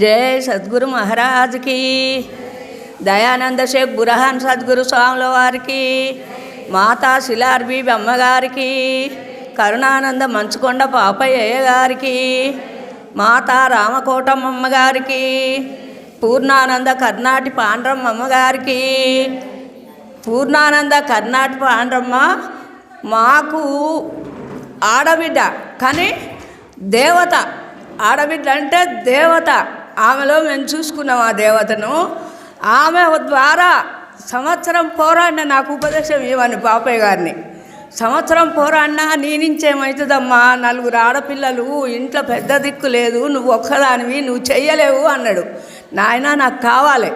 జై సద్గురు మహారాజ్కి. దయానంద షేక్ బురహాన్ సద్గురు స్వాముల వారికి. మాతా శిలార్బి అమ్మగారికి కరుణానంద మంచుకొండ పాపయ్య గారికి. మాతా రామకోటమ్మ అమ్మగారికి పూర్ణానంద కర్ణాటి పాండ్రమ్మ అమ్మగారికి పూర్ణానంద కర్ణాటి పాండ్రమ్మ మాకు ఆడబిడ్డ కానీ దేవత. ఆడబిడ్డ అంటే దేవత. ఆమెలో మేము చూసుకున్నాం ఆ దేవతను. ఆమె ద్వారా సంవత్సరం పోరాడిన నాకు ఉపదేశం ఇవ్వని పాపయ్య గారిని. సంవత్సరం పోరాడినా నీ నుంచేమవుతుందమ్మా నలుగురు ఆడపిల్లలు ఇంట్లో పెద్ద దిక్కు లేదు నువ్వు ఒక్కదానివి నువ్వు చెయ్యలేవు అన్నాడు. నాయన నాకు కావాలి.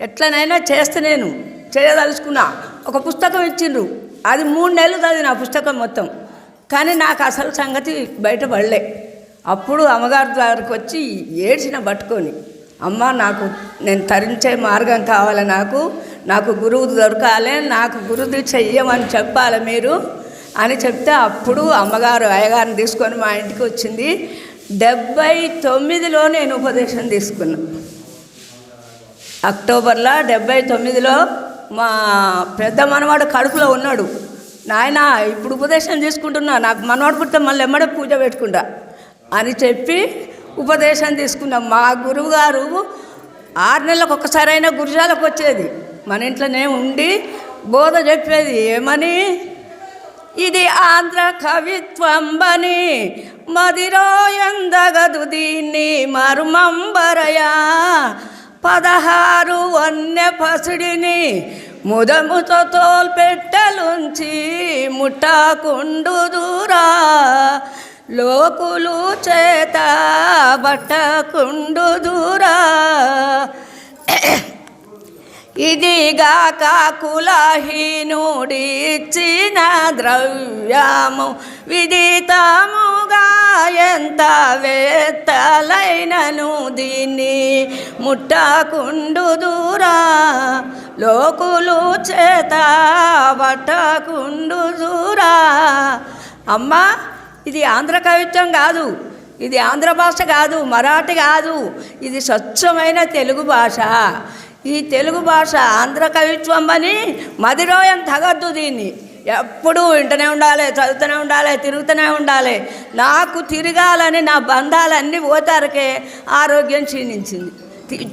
ఎట్లనైనా చేస్తే నేను చేయదలుచుకున్నా. ఒక పుస్తకం ఇచ్చిండ్రు. అది మూడు నెలలు చదివిన నా పుస్తకం మొత్తం. కానీ నాకు అసలు సంగతి బయటపడలే. అప్పుడు అమ్మగారి దగ్గరకు వచ్చి ఏడ్చిన పట్టుకొని అమ్మ నాకు నేను తరించే మార్గం కావాలి నాకు నాకు గురువు దొరకాలి నాకు గురు చెయ్యమని ఇయ్యమని చెప్పాలి మీరు అని చెప్తే అప్పుడు అమ్మగారు అయ్యగారిని తీసుకొని మా ఇంటికి వచ్చింది. డెబ్బై తొమ్మిదిలో నేను ఉపదేశం తీసుకున్నాను అక్టోబర్లో డెబ్బై తొమ్మిదిలో మా పెద్ద మనవాడు కడుపులో ఉన్నాడు. నాయన ఇప్పుడు ఉపదేశం తీసుకుంటున్నా నాకు మనవాడు పుట్టితే మళ్ళీ ఎమ్మడే పూజ పెట్టుకుంటా అని చెప్పి ఉపదేశం తీసుకున్నాం. మా గురువుగారు ఆరు నెలలకు ఒక్కసారైనా గురుజాలకు వచ్చేది. మన ఇంట్లోనే ఉండి బోధ చెప్పేది. ఏమని? ఇది ఆంధ్ర కవిత్వంబని మదిరో ఎందగదు దీన్ని మరుమంబరయా. పదహారు వన్య పసుడిని ముదముతో తోల్పెట్టలుంచి ముట్టాకుండు దూరా లోకులు చేత బట్టకుండు దూరా. ఇదిగాక కులహీనుడిచ్చిన ద్రవ్యము విదితముగా ఎంత వేత్తలైనను దీన్ని ముట్టకుండు దూరా. లోకులు చేత బట్టకుండు దూరా. అమ్మా ఇది ఆంధ్ర కవిత్వం కాదు. ఇది ఆంధ్ర భాష కాదు మరాఠీ కాదు. ఇది స్వచ్ఛమైన తెలుగు భాష. ఈ తెలుగు భాష ఆంధ్ర కవిత్వం అని మదిరోయం తగద్దు దీన్ని. ఎప్పుడూ వింటూనే ఉండాలి చదువుతూనే ఉండాలి తిరుగుతూనే ఉండాలి. నాకు తిరగాలని నా బంధాలన్నీ పోతారకే ఆరోగ్యం క్షీణించింది.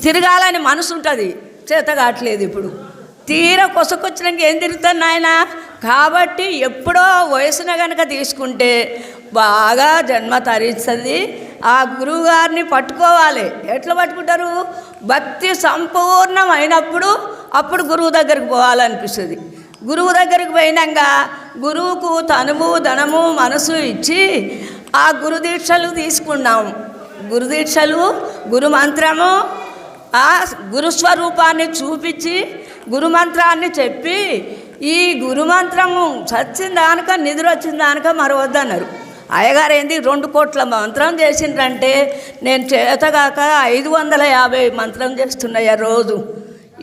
తిరగాలని మనసు ఉంటుంది చేత కావట్లేదు ఇప్పుడు. తీర కొసకొచ్చినాక ఏం తిరుగుతాను నాయన? కాబట్టి ఎప్పుడో వయసున కనుక తీసుకుంటే బాగా జన్మ తరిస్తుంది ఆ గురువు గారిని పట్టుకోవాలి. ఎట్లా పట్టుకుంటారు? భక్తి సంపూర్ణమైనప్పుడు అప్పుడు గురువు దగ్గరికి పోవాలనిపిస్తుంది. గురువు దగ్గరికి పోయినాక గురువుకు తనువు ధనము మనసు ఇచ్చి ఆ గురుదీక్షలు తీసుకున్నాం. గురుదీక్షలు గురు మంత్రము ఆ గురుస్వరూపాన్ని చూపించి గురుమంత్రాన్ని చెప్పి ఈ గురుమంత్రము చచ్చిన దానిక నిద్ర వచ్చిన దానిక మరవద్దన్నారు. అయ్యగారు ఏంది రెండు కోట్ల మంత్రం చేసిండ్రంటే నేను చేతగాక ఐదు వందల యాభై మంత్రం చేస్తున్నాయా రోజు.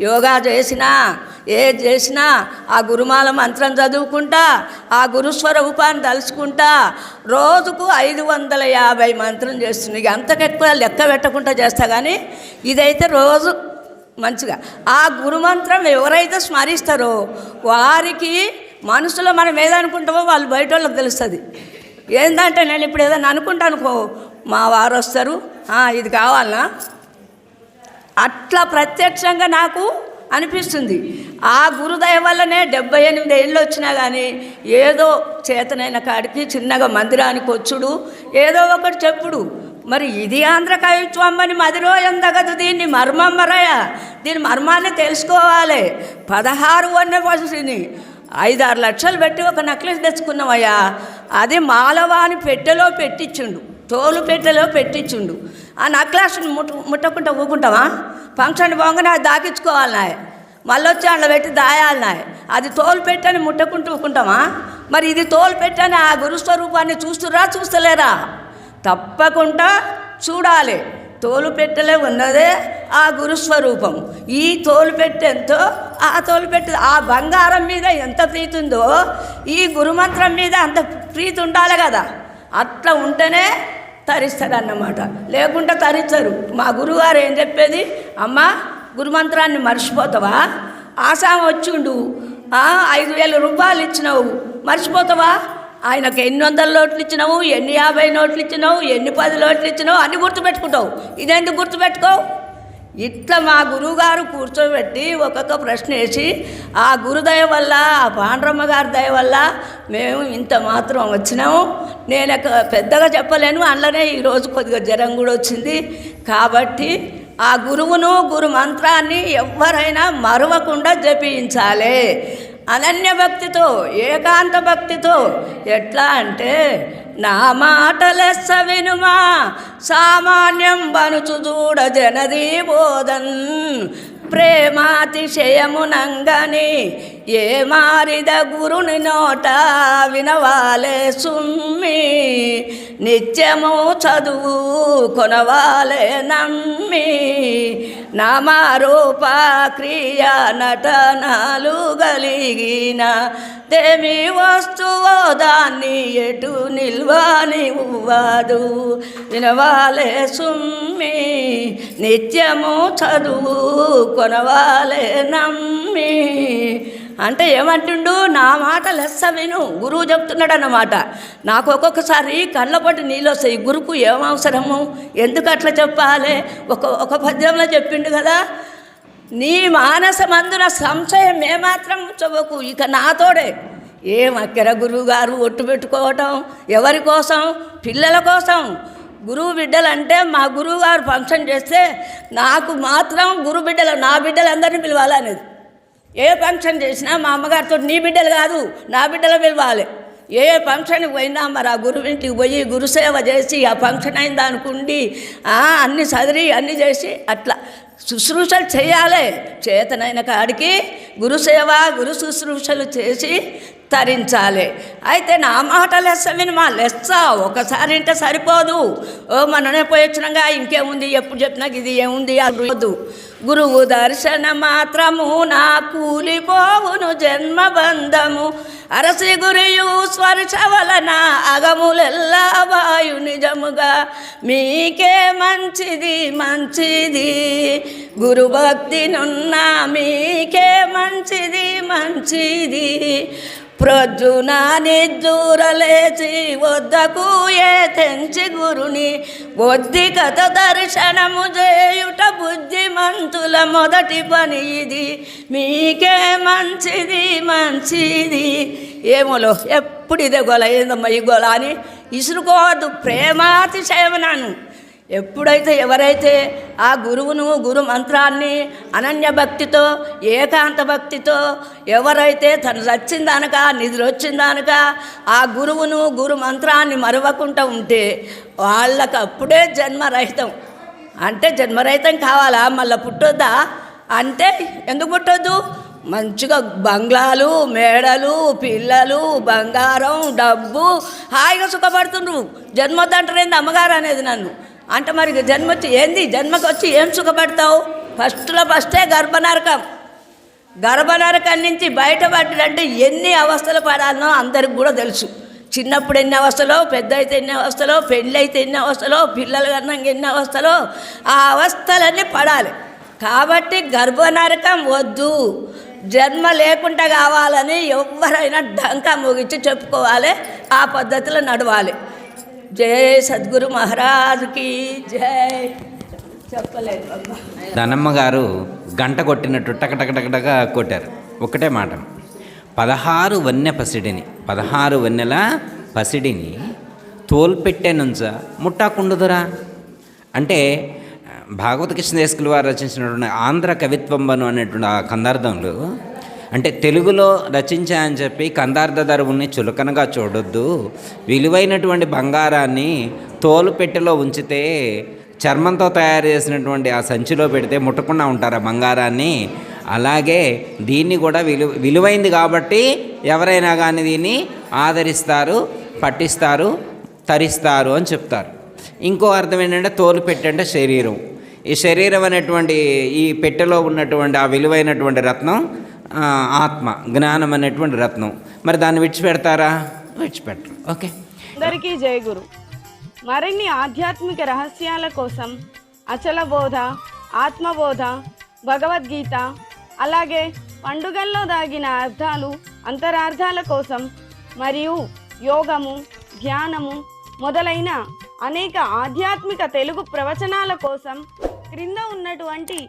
యోగా చేసినా ఏది చేసినా ఆ గురుమాల మంత్రం చదువుకుంటా ఆ గురుస్వరూపాన్ని తలుచుకుంటా రోజుకు ఐదు వందల యాభై మంత్రం చేస్తుంది అంతకెక్కువ లెక్క పెట్టకుండా చేస్తా కానీ ఇదైతే రోజు మంచిగా. ఆ గురుమంత్రం ఎవరైతే స్మరిస్తారో వారికి మనసులో మనం ఏదనుకుంటామో వాళ్ళు బయట వాళ్ళకి తెలుస్తుంది. ఏంటంటే నేను ఇప్పుడు ఏదైనా అనుకుంటాను అనుకో మా వారు వస్తారు ఇది కావాలనా అట్లా ప్రత్యక్షంగా నాకు అనిపిస్తుంది. ఆ గురుదయ వల్లనే డెబ్బై ఎనిమిది ఏళ్ళు వచ్చినా కానీ ఏదో చేతనైన కాడికి చిన్నగా మందిరానికి వచ్చుడు ఏదో ఒకటి చెప్పుడు. మరి ఇది ఆంధ్ర కవిత్వం అని మదిరో ఎందగదు దీన్ని మర్మం మరయ. దీని మర్మాన్ని తెలుసుకోవాలి. పదహారు వన్య పశుని ఐదారు లక్షలు పెట్టి ఒక నెక్లెస్ తెచ్చుకున్నామయ్యా అది మాలవాని పెట్టెలో పెట్టించుండు తోలు పెట్టెలో పెట్టించుండు ఆ నెక్లెస్ని ముట్టు ముట్టకుండా ఊకుంటావా? ఫంక్షన్ పోగానే అది దాకించుకోవాలి నాయ. మళ్ళీ వచ్చి అందులో పెట్టి దాయాలి నాయ. అది తోలు పెట్టని ముట్టకుంటూ ఊకుంటామా మరి ఇది తోలు పెట్టని ఆ గురుస్వరూపాన్ని చూస్తురా చూస్తలేరా? తప్పకుండా చూడాలి. తోలు పెట్టెలే ఉన్నదే. ఆ గురుస్వరూపం. ఈ తోలు పెట్టెంతో ఆ తోలుపెట్టి ఆ బంగారం మీద ఎంత ప్రీతి ఉందో ఈ గురుమంత్రం మీద అంత ప్రీతి ఉండాలి కదా. అట్లా ఉంటేనే తరిస్తారన్నమాట లేకుంటే తరించరు మా గురువుగారు ఏం చెప్పేది? అమ్మ గురుమంత్రాన్ని మర్చిపోతావా? ఆసాం వచ్చిండు. ఐదు వేల రూపాయలు ఇచ్చినావు. మర్చిపోతావా? ఆయనకు ఎన్ని వందల నోట్లు ఇచ్చినావు? ఎన్ని యాభై నోట్లు ఇచ్చినావు? ఎన్ని పది నోట్లు ఇచ్చినావు? అన్ని గుర్తుపెట్టుకుంటావు. ఇదెందుకు గుర్తుపెట్టుకోవు? ఇట్లా మా గురువుగారు కూర్చోబెట్టి ఒక్కొక్క ప్రశ్న వేసి ఆ గురుదయ వల్ల ఆ పాండ్రమ్మ గారి దయ వల్ల మేము ఇంత మాత్రం వచ్చినాము. నేను పెద్దగా చెప్పలేను అందులోనే ఈరోజు కొద్దిగా జ్వరం కూడా వచ్చింది. కాబట్టి ఆ గురువును గురు మంత్రాన్ని ఎవరైనా మరవకుండా జపించాలి. అనన్య భక్తితో ఏకాంత భక్తితో ఎట్లా అంటే నా మాటలెస్స వినుమా సామాన్యం బనుచు చూడ జనదీ బోధన్ ప్రేమాతిశయమునంగని ఏ మారిద గురుని నోట వినవాలే సుమ్మి. నిత్యము చదువు కొనవాలే నమ్మి నామారూప క్రియ నటనాలు గలిగిన దేమి వస్తువో దాన్ని ఎటు నిల్వనివ్వదు వినవాలే సుమ్మి నిత్యము చదువు కొనవాలే నమ్మి అంటే ఏమంటుండు? నా మాట లెస్స విను. గురువు చెప్తున్నాడు అన్నమాట నాకు ఒక్కొక్కసారి కళ్ళపట్టి నీళ్ళు వస్తాయి గురుకు ఏం అవసరము? ఎందుకు అట్లా చెప్పాలి? ఒక ఒక పద్యంలో చెప్పిండు కదా. నీ మానసమందున సంశయం ఏమాత్రం ఉంచబోకు. ఇక నాతోడే ఏం అక్కర గురువు గారు ఒట్టు పెట్టుకోవటం? ఎవరి కోసం? పిల్లల కోసం. గురువు బిడ్డలు అంటే మా గురువు గారు ఫంక్షన్ చేస్తే నాకు మాత్రం గురు బిడ్డలు నా బిడ్డలందరినీ పిలవాలనేది. ఏ ఫంక్షన్ చేసినా మా అమ్మగారితో నీ బిడ్డలు కాదు నా బిడ్డలు పిలవాలి. ఏ ఫంక్షన్కి పోయినా మరి ఆ గురువు ఇంటికి పోయి గురుసేవ చేసి ఆ ఫంక్షన్ అయింది అనుకుండి అన్ని చదివి అన్ని చేసి అట్లా శుశ్రూషలు చేయాలి. చేతనైన కాడికి గురుసేవ గురు శుశ్రూషలు చేసి తరించాలి అయితే నా మాట లెస్స వినమా లెస్స ఒకసారి అంటే సరిపోదు. ఓ మననే పోయి వచ్చినాగా ఇంకేముంది? ఎప్పుడు చెప్పినా ఇది ఏముంది? అదు గురువు దర్శన మాత్రము నా కూలిపోవును జన్మబంధము అరసి గురియు స్వర్శ వలన అగములెల్లా వాయు నిజముగా. మీకే మంచిది మంచిది. గురుభక్తి నున్నా మీకే మంచిది మంచిది. ప్రజునాని నిద్దూరలేచి వద్దకు ఏ తెంచి గురుని. బొద్ది కథ దర్శనము చేయుట బుద్ధిమంతుల మొదటి పని ఇది. మీకే మంచిది మంచిది. ఏమోలో ఎప్పుడు ఇదే గొల? ఏందమ్మా ఈ గొల అని? ఇసురుకోవద్దు ప్రేమాతిశయమనాను. ఎప్పుడైతే ఎవరైతే ఆ గురువును గురు మంత్రాన్ని అనన్య భక్తితో ఏకాంత భక్తితో ఎవరైతే తను వచ్చిందనక నిధులు వచ్చిందనక ఆ గురువును గురు మంత్రాన్ని మరవకుండా ఉంటే వాళ్ళకు అప్పుడే జన్మరహితం. అంటే జన్మరహితం కావాలా? మళ్ళీ పుట్టొద్దా? అంటే ఎందుకు పుట్టొద్దు? మంచిగా బంగ్లాలు మేడలు పిల్లలు బంగారం డబ్బు హాయిగా సుఖపడుతుండ్రు. జన్మొద్దంటారేంది అమ్మగారు అనేది నన్ను. అంటే మరి జన్మ వచ్చి ఏంది? జన్మకు వచ్చి ఏం సుఖపడతావు? ఫస్ట్లో ఫస్టే గర్భనరకం. గర్భనరకం నుంచి బయటపడ్డాడంటే ఎన్ని అవస్థలు పడాలనో అందరికి కూడా తెలుసు. చిన్నప్పుడు ఎన్ని అవస్థలో పెద్ద అయితే ఎన్ని అవస్థలో పెళ్ళి అయితే ఎన్ని అవస్థలో పిల్లలు కన్నాక ఎన్ని అవస్థలో ఆ అవస్థలన్నీ పడాలి. కాబట్టి గర్భనరకం వద్దు. జన్మ లేకుండా కావాలని ఎవరైనా డంకా ముగించి చెప్పుకోవాలి. ఆ పద్ధతిలో నడవాలి. జై సద్గురు మహారాజుకి జై చెప్పలేదు అమ్మా ధనమ్మ గారు గంట కొట్టినట్టు టకటకటకటగా కొట్టారు. ఒకటే మాట. పదహారు వన్నె పసిడిని పదహారు వన్నెల పసిడిని తోల్పెట్టేనుంచ నుంచ అంటే భాగవత కృష్ణదేశకులు వారు రచించినటువంటి ఆంధ్ర కవిత్వంబను అనేటువంటి ఆ కందార్థంలో అంటే తెలుగులో రచించాయని చెప్పి కందార్థ ధరువుని చులకనగా చూడొద్దు. విలువైనటువంటి బంగారాన్ని తోలు పెట్టెలో ఉంచితే చర్మంతో తయారు చేసినటువంటి ఆ సంచిలో పెడితే ముట్టకుండా ఉంటారు ఆ బంగారాన్ని? అలాగే దీన్ని కూడా విలువ విలువైంది కాబట్టి ఎవరైనా కానీ దీన్ని ఆదరిస్తారు పట్టిస్తారు తరిస్తారు అని చెప్తారు. ఇంకో అర్థం ఏంటంటే తోలు పెట్టంటే శరీరం. ఈ శరీరం అనేటువంటి ఈ పెట్టెలో ఉన్నటువంటి ఆ విలువైనటువంటి రత్నం ఆత్మ జ్ఞానం అనేటువంటి రత్నం. మరి దాన్ని విడిచిపెడతారా? విడిచిపెట్టరు. ఓకే. అందరికీ జై గురు. మరిన్ని ఆధ్యాత్మిక రహస్యాల కోసం అచల బోధ ఆత్మబోధ భగవద్గీత అలాగే పండుగల్లో దాగిన అర్థాలు అంతరార్థాల కోసం మరియు యోగము ధ్యానము మొదలైన అనేక ఆధ్యాత్మిక తెలుగు ప్రవచనాల కోసం క్రింద ఉన్నటువంటి